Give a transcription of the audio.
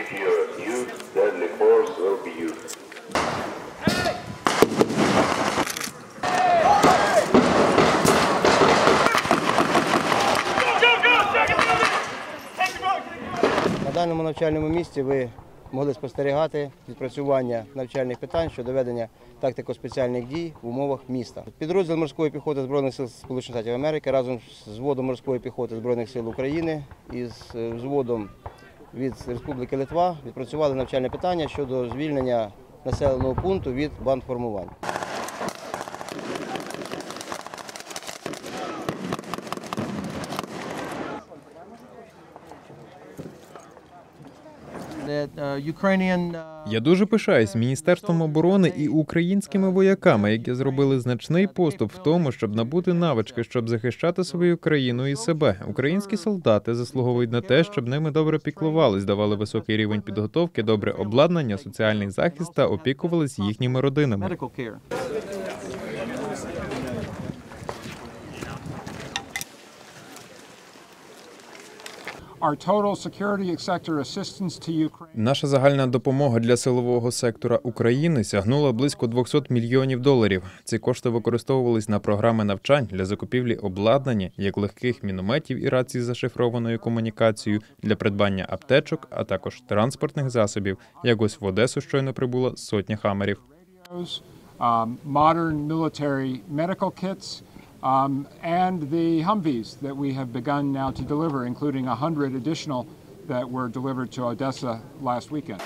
If you refuse, deadly force will be used. На даному навчальному місці ви могли спостерігати відпрацювання навчальних питань щодо ведення тактико-спеціальних дій в умовах міста. Підрозділ морської піхоти Збройних сил Сполучених Штатів Америки разом з взводом морської піхоти Збройних сил України і з е, взводом від Республіки Литва відпрацювали навчальне питання щодо звільнення населеного пункту від бандформувань. Я дуже пишаюсь міністерством оборони і українськими вояками, які зробили значний поступ в тому, щоб набути навички, щоб захищати свою країну і себе. Українські солдати заслуговують на те, щоб ними добре піклувались, давали високий рівень підготовки, добре обладнання, соціальний захист та опікувались їхніми родинами. Наша загальна допомога для силового сектора України сягнула близько 200 мільйонів доларів. Ці кошти використовувались на програми навчань для закупівлі обладнання, як легких мінометів і рацій з зашифрованою комунікацією для придбання аптечок, а також транспортних засобів. Як ось в Одесу щойно прибула сотня хамерів. um, modern military medical kits, um, and the Humvees that we have begun now to deliver, including 100 additional that were delivered to Odessa last weekend.